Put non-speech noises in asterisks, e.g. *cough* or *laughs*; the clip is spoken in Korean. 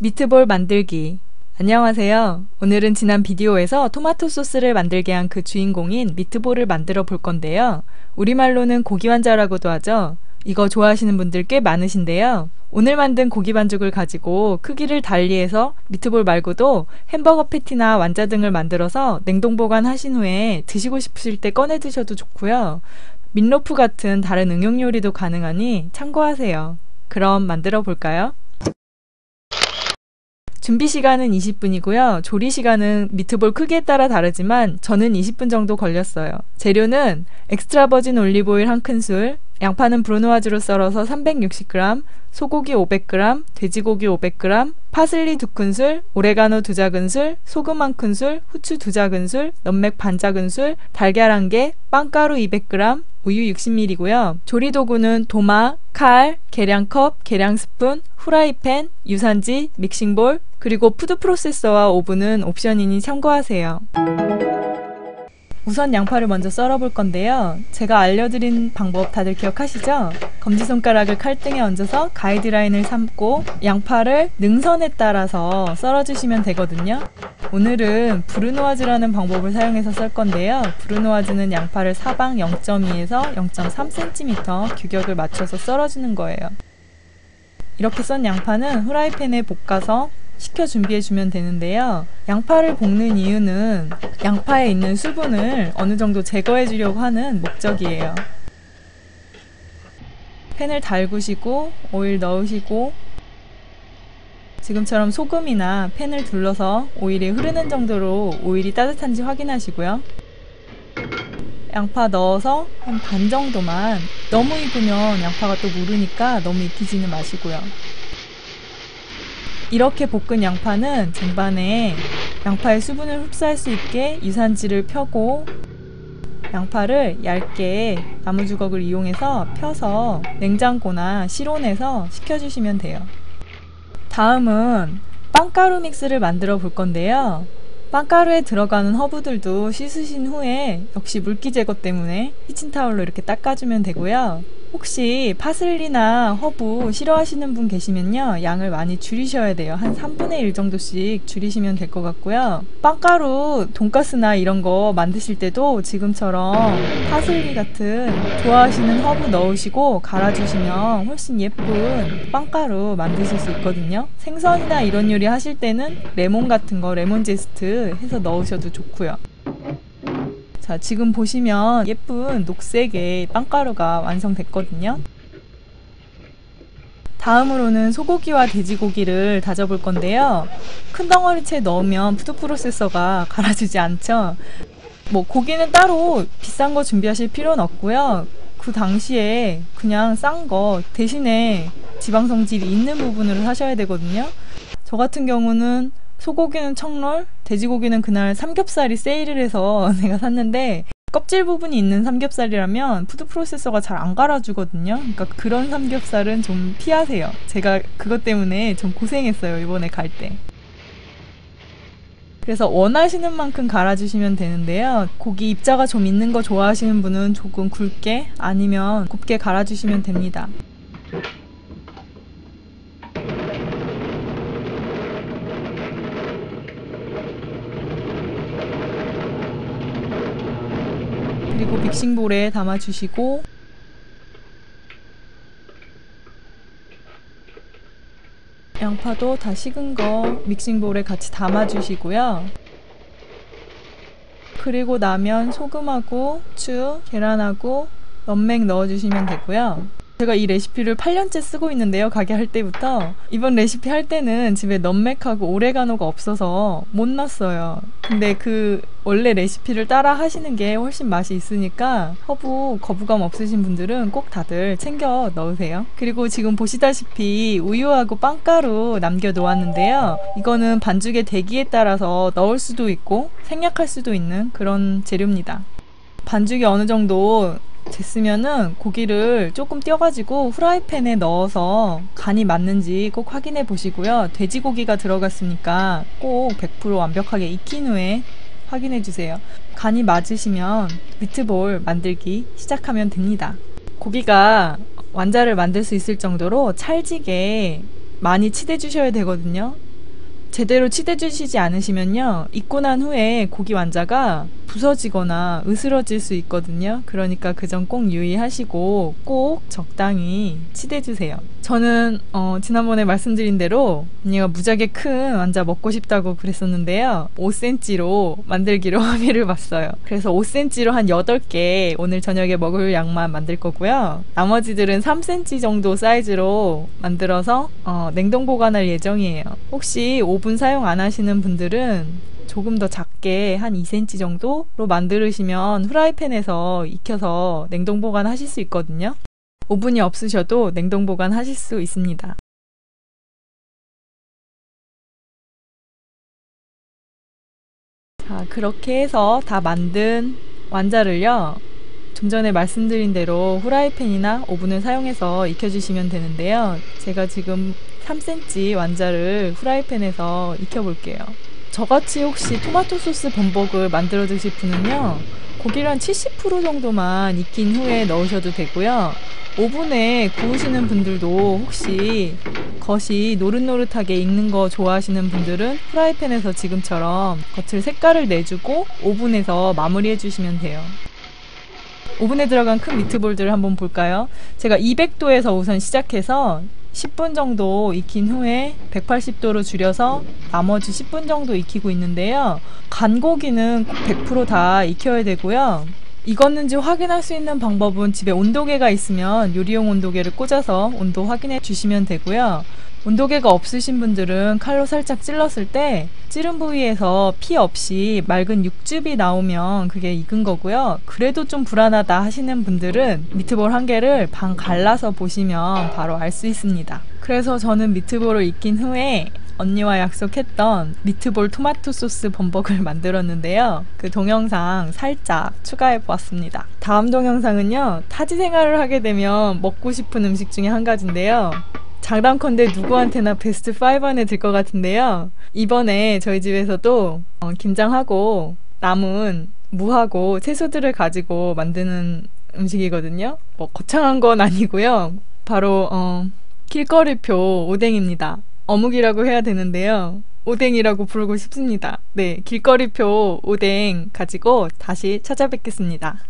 미트볼 만들기 안녕하세요. 오늘은 지난 비디오에서 토마토 소스를 만들게 한 그 주인공인 미트볼을 만들어 볼 건데요. 우리말로는 고기 환자라고도 하죠. 이거 좋아하시는 분들 꽤 많으신데요. 오늘 만든 고기 반죽을 가지고 크기를 달리해서 미트볼 말고도 햄버거 패티나 완자 등을 만들어서 냉동 보관하신 후에 드시고 싶으실 때 꺼내 드셔도 좋고요. 민로프 같은 다른 응용 요리도 가능하니 참고하세요. 그럼 만들어 볼까요? 준비 시간은 20분이고요. 조리 시간은 미트볼 크기에 따라 다르지만 저는 20분 정도 걸렸어요. 재료는 엑스트라 버진 올리브 오일 한 큰술, 양파는 브루노아즈로 썰어서 360g, 소고기 500g, 돼지고기 500g, 파슬리 2큰술, 오레가노 2작은술, 소금 1큰술, 후추 2작은술, 넘맥 반작은술, 달걀 1개, 빵가루 200g, 우유 60ml고요. 조리 도구는 도마, 칼, 계량컵, 계량스푼, 후라이팬, 유산지, 믹싱볼, 그리고 푸드 프로세서와 오븐은 옵션이니 참고하세요. 우선 양파를 먼저 썰어볼 건데요. 제가 알려드린 방법 다들 기억하시죠? 검지손가락을 칼등에 얹어서 가이드라인을 삼고 양파를 능선에 따라서 썰어주시면 되거든요. 오늘은 브루노아즈라는 방법을 사용해서 썰 건데요. 브루노아즈는 양파를 사방 0.2에서 0.3cm 규격을 맞춰서 썰어주는 거예요. 이렇게 썬 양파는 후라이팬에 볶아서 식혀 준비해주면 되는데요. 양파를 볶는 이유는 양파에 있는 수분을 어느 정도 제거해주려고 하는 목적이에요. 팬을 달구시고 오일 넣으시고 지금처럼 소금이나 팬을 둘러서 오일이 흐르는 정도로 오일이 따뜻한지 확인하시고요. 양파 넣어서 한 반 정도만 너무 익으면 양파가 또 무르니까 너무 익히지는 마시고요. 이렇게 볶은 양파는 쟁반에 양파의 수분을 흡수할 수 있게 유산지를 펴고 양파를 얇게 나무주걱을 이용해서 펴서 냉장고나 실온에서 식혀주시면 돼요. 다음은 빵가루 믹스를 만들어 볼 건데요. 빵가루에 들어가는 허브들도 씻으신 후에 역시 물기 제거 때문에 키친타올로 이렇게 닦아주면 되고요. 혹시 파슬리나 허브 싫어하시는 분 계시면요. 양을 많이 줄이셔야 돼요. 한 3분의 1 정도씩 줄이시면 될 것 같고요. 빵가루, 돈가스나 이런 거 만드실 때도 지금처럼 파슬리 같은 좋아하시는 허브 넣으시고 갈아주시면 훨씬 예쁜 빵가루 만드실 수 있거든요. 생선이나 이런 요리 하실 때는 레몬 같은 거, 레몬 제스트 해서 넣으셔도 좋고요. 자, 지금 보시면 예쁜 녹색의 빵가루가 완성됐거든요. 다음으로는 소고기와 돼지고기를 다져볼 건데요. 큰 덩어리채 넣으면 푸드 프로세서가 갈아주지 않죠. 뭐 고기는 따로 비싼 거 준비하실 필요는 없고요. 그 당시에 그냥 싼 거 대신에 지방 성질이 있는 부분으로 사셔야 되거든요. 저 같은 경우는 소고기는 청롤, 돼지고기는 그날 삼겹살이 세일을 해서 *laughs* 내가 샀는데 껍질 부분이 있는 삼겹살이라면 푸드 프로세서가 잘 안 갈아주거든요. 그러니까 그런 삼겹살은 좀 피하세요. 제가 그것 때문에 좀 고생했어요. 이번에 갈 때. 그래서 원하시는 만큼 갈아주시면 되는데요. 고기 입자가 좀 있는 거 좋아하시는 분은 조금 굵게 아니면 곱게 갈아주시면 됩니다. 그리고 믹싱볼에 담아주시고 양파도 다 식은 거 믹싱볼에 같이 담아주시고요. 그리고 나면 소금하고 후추, 계란하고 넘맥 넣어주시면 되고요. 제가 이 레시피를 8년째 쓰고 있는데요. 가게 할 때부터. 이번 레시피 할 때는 집에 넘맥하고 오레가노가 없어서 못 넣었어요. 근데 그 원래 레시피를 따라 하시는 게 훨씬 맛이 있으니까 허브 거부감 없으신 분들은 꼭 다들 챙겨 넣으세요. 그리고 지금 보시다시피 우유하고 빵가루 남겨 놓았는데요. 이거는 반죽의 대기에 따라서 넣을 수도 있고 생략할 수도 있는 그런 재료입니다. 반죽이 어느 정도 됐으면은 고기를 조금 띄어가지고 후라이팬에 넣어서 간이 맞는지 꼭 확인해 보시고요. 돼지고기가 들어갔으니까 꼭 100% 완벽하게 익힌 후에 확인해 주세요. 간이 맞으시면 미트볼 만들기 시작하면 됩니다. 고기가 완자를 만들 수 있을 정도로 찰지게 많이 치대 주셔야 되거든요. 제대로 치대주시지 않으시면요. 익고 난 후에 고기 완자가 부서지거나 으스러질 수 있거든요. 그러니까 그 점 꼭 유의하시고 꼭 적당히 치대주세요. 저는 어, 지난번에 말씀드린 대로 언니가 무지하게 큰 완자 먹고 싶다고 그랬었는데요. 5cm로 만들기로 *laughs* 합의를 봤어요. 그래서 5cm로 한 8개 오늘 저녁에 먹을 양만 만들 거고요. 나머지들은 3cm 정도 사이즈로 만들어서 어, 냉동 보관할 예정이에요. 혹시 오븐 사용 안 하시는 분들은 조금 더 작게 한 2cm 정도로 만들으시면 후라이팬에서 익혀서 냉동 보관하실 수 있거든요. 오븐이 없으셔도 냉동 보관하실 수 있습니다. 자, 그렇게 해서 다 만든 완자를요. 좀 전에 말씀드린 대로 후라이팬이나 오븐을 사용해서 익혀주시면 되는데요. 제가 지금 3cm 완자를 후라이팬에서 익혀볼게요. 저같이 혹시 토마토 소스 범벅을 만들어 드실 분은요. 고기를 한 70% 정도만 익힌 후에 넣으셔도 되고요. 오븐에 구우시는 분들도 혹시 겉이 노릇노릇하게 익는 거 좋아하시는 분들은 프라이팬에서 지금처럼 겉을 색깔을 내주고 오븐에서 마무리해 주시면 돼요. 오븐에 들어간 큰 미트볼들을 한번 볼까요? 제가 200도에서 우선 시작해서 10분 정도 익힌 후에 180도로 줄여서 나머지 10분 정도 익히고 있는데요. 간 고기는 100%다 익혀야 되고요. 익었는지 확인할 수 있는 방법은 집에 온도계가 있으면 요리용 온도계를 꽂아서 온도 확인해 주시면 되고요. 온도계가 없으신 분들은 칼로 살짝 찔렀을 때 찌른 부위에서 피 없이 맑은 육즙이 나오면 그게 익은 거고요. 그래도 좀 불안하다 하시는 분들은 미트볼 한 개를 반 갈라서 보시면 바로 알 수 있습니다. 그래서 저는 미트볼을 익힌 후에 언니와 약속했던 미트볼 토마토 소스 범벅을 *laughs* 만들었는데요. 그 동영상 살짝 추가해 보았습니다. 다음 동영상은요. 타지 생활을 하게 되면 먹고 싶은 음식 중에 한 가지인데요. 장담컨대 누구한테나 베스트 5 안에 들 것 같은데요. 이번에 저희 집에서도 어, 김장하고 남은 무하고 채소들을 가지고 만드는 음식이거든요. 뭐 거창한 건 아니고요. 바로 어, 길거리표 오뎅입니다. 어묵이라고 해야 되는데요. 오뎅이라고 부르고 싶습니다. 네, 길거리표 오뎅 가지고 다시 찾아뵙겠습니다.